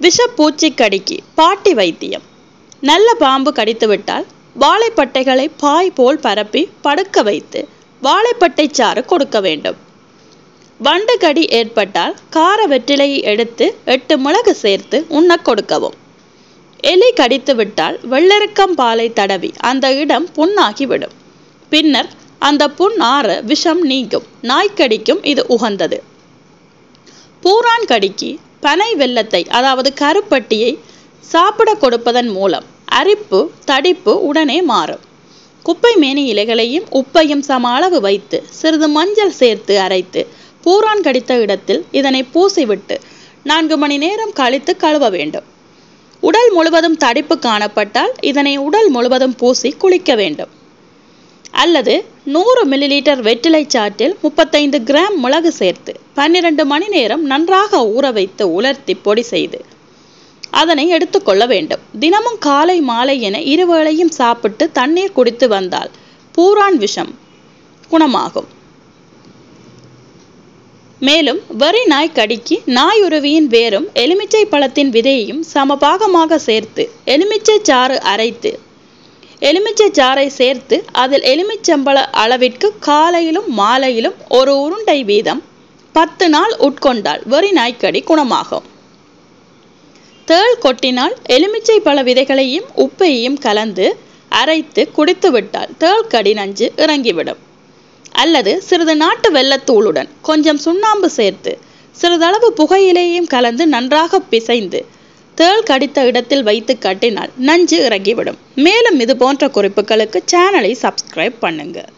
விஷப்பூச்சி கடிக்கு பாட்டி வைத்தியம். நல்ல பாம்பு கடித்துவிட்டால் வாழைப்பட்டைகளை பாய் போல் பரப்பி படுக்க வைத்து வாழைப்பட்டை சாறு கொடுக்க வேண்டும். வண்டு கடி ஏற்பட்டால் கார வெற்றிலையை எடுத்து எட்டு மிளகு சேர்த்து உண்ண கொடுக்கவும். எலி கடித்து விட்டால் வெள்ளெருக்கம் பாலை தடவி அந்த இடம் புண்ணாகிவிடும். பின்னர் அந்த புண் ஆற விஷம் நீங்கும். நாய்க்கடிக்கும் இது உகந்தது. பூரான் கடிக்கு பனை வெல்லத்தை அதாவது கருப்பட்டியை சாப்பிட கொடுப்பதன் மூலம் அரிப்பு தடிப்பு உடனே மாறும். குப்பை மேனி இலைகளையும் உப்பையும் சம அளவு வைத்து சிறிது மஞ்சள் சேர்த்து அரைத்து பூரான் கடித்த இடத்தில் இதனை பூசிவிட்டு நான்கு மணி நேரம் கழித்து கழுவ வேண்டும். உடல் முழுவதும் தடிப்பு காணப்பட்டால் இதனை உடல் முழுவதும் பூசி குளிக்க வேண்டும். அல்லது நூறு மில்லிலீட்டர் வெற்றிலை சாற்றில் முப்பத்தைந்து கிராம் மிளகு சேர்த்து பன்னிரண்டு மணி நேரம் நன்றாக ஊற வைத்து உலர்த்தி பொடி செய்து அதனை எடுத்துக்கொள்ள வேண்டும். தினமும் காலை மாலை என இருவேளையும் சாப்பிட்டு தண்ணீர் குடித்து வந்தால் பூரான் விஷம் குணமாகும். மேலும் வரி நாய் கடிக்கு நாயுருவியின் வேரும் எலுமிச்சை பழத்தின் விதையையும் சமபாகமாக சேர்த்து எலுமிச்சை சாறு அரைத்து எலுமிச்சை சாறை சேர்த்து அதில் எலுமிச்சம்பழ அளவிற்கு காலையிலும் மாலையிலும் ஒரு உருண்டை வீதம் பத்து நாள் உட்கொண்டால் வெறி நாய்க்கடி குணமாகும். தேள் கொட்டினால் எலுமிச்சை பழ விதைகளையும் உப்பையும் கலந்து அரைத்து குடித்துவிட்டால் தேள் கடி நஞ்சு இறங்கிவிடும். அல்லது சிறிது நாட்டு வெள்ளத்தூளுடன் கொஞ்சம் சுண்ணாம்பு சேர்த்து சிறிதளவு புகையிலையும் கலந்து நன்றாக பிசைந்து தேள் கடித்த இடத்தில் வைத்து கட்டினால் நஞ்சு இறங்கிவிடும். மேலும் இது போன்ற குறிப்புகளுக்கு சேனலை சப்ஸ்கிரைப் பண்ணுங்கள்